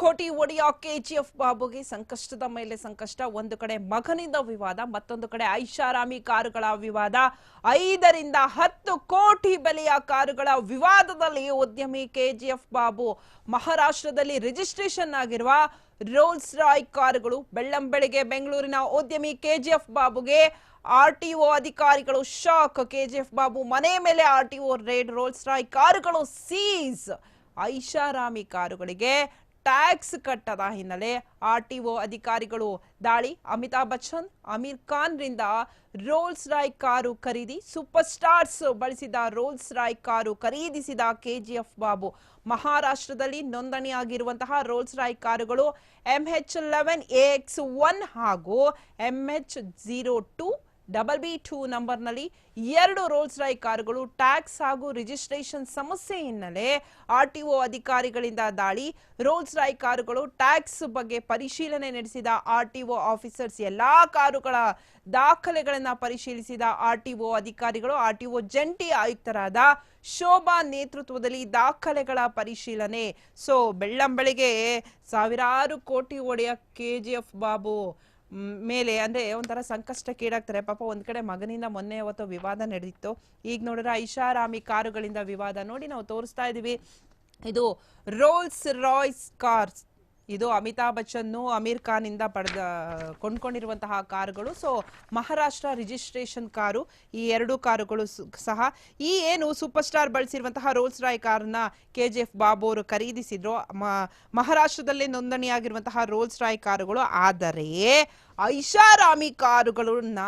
ಕೋಟಿ ಒಡೆಯ ಕೆಜಿಎಫ್ ಬಾಬುಗೆ ಸಂಕಷ್ಟದ ಮೇಲೆ ಸಂಕಷ್ಟ. ಒಂದು ಕಡೆ ಮಗನಿಂದ ವಿವಾದ, ಮತ್ತೊಂದು ಕಡೆ ಐಷಾರಾಮಿ ಕಾರುಗಳ ವಿವಾದ. ಐದರಿಂದ ಹತ್ತು ಕೋಟಿ ಬೆಲೆಯ ಕಾರುಗಳ ವಿವಾದದಲ್ಲಿ ಉದ್ಯಮಿ ಕೆಜಿಎಫ್ ಬಾಬು ಮಹಾರಾಷ್ಟ್ರದಲ್ಲಿ ರಿಜಿಸ್ಟ್ರೇಷನ್ ಆಗಿರುವ ರೋಲ್ಸ್ ರಾಯ್ ಕಾರುಗಳು ಬೆಳ್ಳಂಬೆಳಿಗ್ಗೆ ಬೆಂಗಳೂರಿನ ಉದ್ಯಮಿ ಕೆಜಿಎಫ್ ಬಾಬುಗೆ ಆರ್ಟಿಒ ಅಧಿಕಾರಿಗಳು ಶಾಕ್ ಕೆಜಿಎಫ್ ಬಾಬು ಮನೆ ಮೇಲೆ ಆರ್ಟಿಒ ರೇಡ್ ರೋಲ್ಸ್ ರಾಯ್ ಕಾರುಗಳು ಸೀಸ್ ಐಷಾರಾಮಿ ಕಾರುಗಳಿಗೆ ಟ್ಯಾಕ್ಸ್ ಕಟ್ಟದ ಹಿನ್ನೆಲೆ ಆರ್ ಟಿ ಒ ಅಧಿಕಾರಿಗಳು ದಾಳಿ. ಅಮಿತಾಬ್ ಬಚ್ಚನ್ ಅಮೀರ್ ಖಾನ್ರಿಂದ ರೋಲ್ಸ್ ರಾಯ್ ಕಾರು ಖರೀದಿ. ಸೂಪರ್ ಸ್ಟಾರ್ಸ್ ಬಳಸಿದ ರೋಲ್ಸ್ ರಾಯ್ ಕಾರು ಖರೀದಿಸಿದ ಕೆಜಿಎಫ್ ಬಾಬು. ಮಹಾರಾಷ್ಟ್ರದಲ್ಲಿ ನೋಂದಣಿಯಾಗಿರುವಂತಹ ರೋಲ್ಸ್ ರಾಯ್ ಕಾರುಗಳು ಎಂಎಚ್ ಲೆವೆನ್ ಎಕ್ಸ್ ಒನ್ ಹಾಗೂ MH zero two double B two ನಂಬರ್ನಲ್ಲಿ ಎರಡು ರೋಲ್ಸ್ ರಾಯ್ ಕಾರುಗಳು, ಟ್ಯಾಕ್ಸ್ ಹಾಗೂ ರಿಜಿಸ್ಟ್ರೇಷನ್ ಸಮಸ್ಯೆ ಹಿನ್ನೆಲೆ ಒ ಅಧಿಕಾರಿಗಳಿಂದ ದಾಳಿ. ರೋಲ್ಸ್ ರಾಯ್ ಕಾರುಗಳು, ಟ್ಯಾಕ್ಸ್ ಬಗ್ಗೆ ಪರಿಶೀಲನೆ ನಡೆಸಿದ ಆರ್ಟಿಒ ಆಫೀಸರ್ಸ್ ಎಲ್ಲಾ ಕಾರುಗಳ ದಾಖಲೆಗಳನ್ನು ಪರಿಶೀಲಿಸಿದ ಆರ್ಟಿಒ ಅಧಿಕಾರಿಗಳು ಆರ್ಟಿಒ ಜಂಟಿ ಆಯುಕ್ತರಾದ ಶೋಭಾ ನೇತೃತ್ವದಲ್ಲಿ ದಾಖಲೆಗಳ ಪರಿಶೀಲನೆ. ಸೊ ಬೆಳ್ಳಂಬಳಿಗೆ ಸಾವಿರಾರು ಕೋಟಿ ಒಡೆಯ ಕೆಜಿಎಫ್ ಬಾಬು ಮೇಲೆ, ಅಂದ್ರೆ ಒಂಥರ ಸಂಕಷ್ಟಕ್ಕೀಡಾಗ್ತಾರೆ ಪಾಪ ಒಂದ್ ಕಡೆ ಮಗನಿಂದ ಮೊನ್ನೆ ಅವತ್ತು ವಿವಾದ ನಡೆದಿತ್ತು ಈಗ ನೋಡಿದ್ರೆ ಐಷಾರಾಮಿ ಕಾರುಗಳಿಂದ ವಿವಾದ. ನೋಡಿ ನಾವು ತೋರಿಸ್ತಾ ಇದೀವಿ. ಇದು ರೋಲ್ಸ್ ರಾಯ್ಸ್ ಕಾರ್ಸ್ ಇದು ಅಮಿತಾಬ್ ಬಚ್ಚನ್ ಅಮೀರ್ ಖಾನ್ ಇಂದ ಪಡೆದ, ಕೊಂಡ್ಕೊಂಡಿರುವಂತಹ ಕಾರುಗಳು. ಸೊ ಮಹಾರಾಷ್ಟ್ರ ರಿಜಿಸ್ಟ್ರೇಷನ್ ಕಾರು, ಈ ಎರಡು ಕಾರುಗಳು ಸಹ ಈ ಏನು ಸೂಪರ್ ಸ್ಟಾರ್ ಬಳಸಿರುವಂತಹ ರೋಲ್ಸ್ ರಾಯ್ ಕಾರನ್ನ ಕೆ ಜಿ ಎಫ್ ಬಾಬು ಅವರು ಖರೀದಿಸಿದ್ರು. ಮಹಾರಾಷ್ಟ್ರದಲ್ಲೇ ನೋಂದಣಿಯಾಗಿರುವಂತಹ ರೋಲ್ಸ್ ರಾಯ್ ಕಾರುಗಳು. ಆದರೆ, ಐಷಾರಾಮಿ ಕಾರುಗಳನ್ನ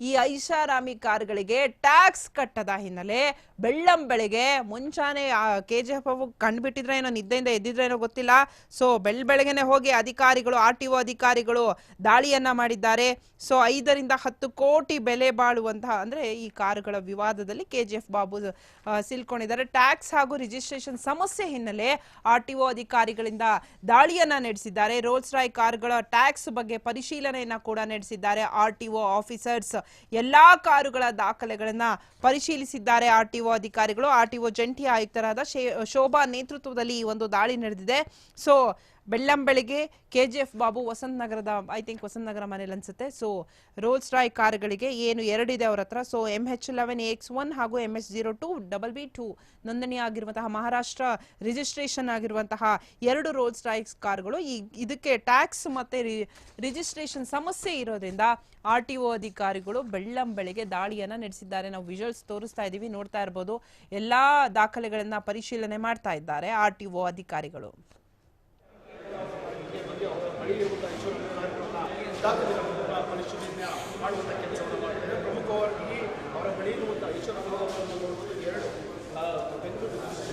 ಈ ಐಷಾರಾಮಿ ಕಾರುಗಳಿಗೆ ಟ್ಯಾಕ್ಸ್ ಕಟ್ಟದ ಹಿನ್ನೆಲೆ ಬೆಳ್ಳಂಬೆಳಿಗೆ ಮುಂಚಾನೆ ಕೆ ಜಿ ಎಫ್ ಕಂಡುಬಿಟ್ಟಿದ್ರೆ ಏನೋ, ನಿದ್ದೆಯಿಂದ ಎದ್ದಿದ್ರೆ ಏನೋ ಗೊತ್ತಿಲ್ಲ. ಸೊ, ಬೆಳ್ ಬೆಳಗ್ಗೆನೆ ಹೋಗಿ ಅಧಿಕಾರಿಗಳು, ಆರ್ ಟಿ ಒ ಅಧಿಕಾರಿಗಳು ದಾಳಿಯನ್ನ ಮಾಡಿದ್ದಾರೆ. ಸೊ, ಐದರಿಂದ ಹತ್ತು ಕೋಟಿ ಬೆಲೆ ಬಾಳುವಂತಹ, ಅಂದ್ರೆ ಈ ಕಾರುಗಳ ವಿವಾದದಲ್ಲಿ ಕೆ ಜಿ ಎಫ್ ಬಾಬು ಸಿಲ್ಕೊಂಡಿದ್ದಾರೆ. ಟ್ಯಾಕ್ಸ್ ಹಾಗೂ ರಿಜಿಸ್ಟ್ರೇಷನ್ ಸಮಸ್ಯೆ ಹಿನ್ನೆಲೆ ಆರ್ ಟಿ ಒ ಅಧಿಕಾರಿಗಳಿಂದ ದಾಳಿಯನ್ನ ನಡೆಸಿದ್ದಾರೆ. ರೋಲ್ಸ್ ರಾಯ್ ಕಾರುಗಳ ಟ್ಯಾಕ್ಸ್ ಬಗ್ಗೆ ಪರಿಶೀಲನೆಯನ್ನ ಕೂಡ ನಡೆಸಿದ್ದಾರೆ ಆರ್ ಟಿ ಒ ಆಫೀಸರ್ಸ್. ಎಲ್ಲಾ ಕಾರುಗಳ ದಾಖಲೆಗಳನ್ನ ಪರಿಶೀಲಿಸಿದ್ದಾರೆ ಆರ್ ಟಿ ಒ ಅಧಿಕಾರಿಗಳು. ಆರ್ ಟಿ ಒ ಜಂಟಿ ಆಯುಕ್ತರಾದ ಶೋಭಾ ನೇತೃತ್ವದಲ್ಲಿ ಈ ಒಂದು ದಾಳಿ ನಡೆದಿದೆ. ಸೊ ಬೆಳ್ಳಂಬೆಳಿಗ್ಗೆ ಕೆ ಜಿ ಎಫ್ ಬಾಬು ವಸಂತ ನಗರದ ಐ ಥಿಂಕ್ ವಸಂತ ನಗರ ಮನೇಲಿ ಅನ್ಸುತ್ತೆ. ಸೊ ರೋಲ್ಸ್ ರಾಯ್ ಕಾರುಗಳಿಗೆ ಏನು ಎರಡಿದೆ ಅವ್ರ ಹತ್ರ. So M H eleven X one ಹಾಗೂ M H zero two double B two ನೋಂದಣಿ ಆಗಿರುವಂತಹ ಮಹಾರಾಷ್ಟ್ರ ರಿಜಿಸ್ಟ್ರೇಷನ್ ಆಗಿರುವಂತಹ ಎರಡು ರೋಲ್ಸ್ ರಾಯ್ಸ್ ಕಾರ್ಗಳು. ಈ, ಇದಕ್ಕೆ ಟ್ಯಾಕ್ಸ್ ಮತ್ತೆ ರಿಜಿಸ್ಟ್ರೇಷನ್ ಸಮಸ್ಯೆ ಇರೋದ್ರಿಂದ ಆರ್ ಟಿ ಒ ಅಧಿಕಾರಿಗಳು ಬೆಳ್ಳಂಬೆಳಿಗ್ಗೆ ದಾಳಿಯನ್ನ ನಡೆಸಿದ್ದಾರೆ. ನಾವು ವಿಜುವಲ್ಸ್ ತೋರಿಸ್ತಾ ಇದ್ದೀವಿ, ನೋಡ್ತಾ ಇರ್ಬೋದು. ಎಲ್ಲಾ ದಾಖಲೆಗಳನ್ನ ಪರಿಶೀಲನೆ ಮಾಡ್ತಾ ಇದ್ದಾರೆ ಆರ್ ಟಿ ಒ ಅಧಿಕಾರಿಗಳು. ದಾಖಲೆಗಳನ್ನು ಪರಿಶೀಲನೆ ಮಾಡುವಂಥ ಕೆಲಸವನ್ನು ಮಾಡ್ತಾರೆ ಪ್ರಮುಖವಾಗಿ ಅವರ ಬಳಿ ಇರುವಂಥ ನೋಡುವುದು ಎರಡು ಬೆಂಗಳೂರು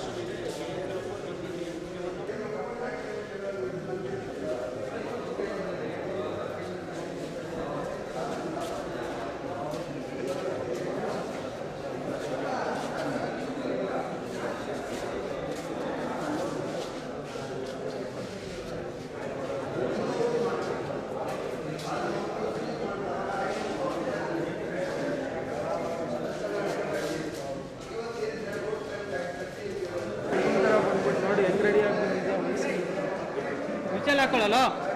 la.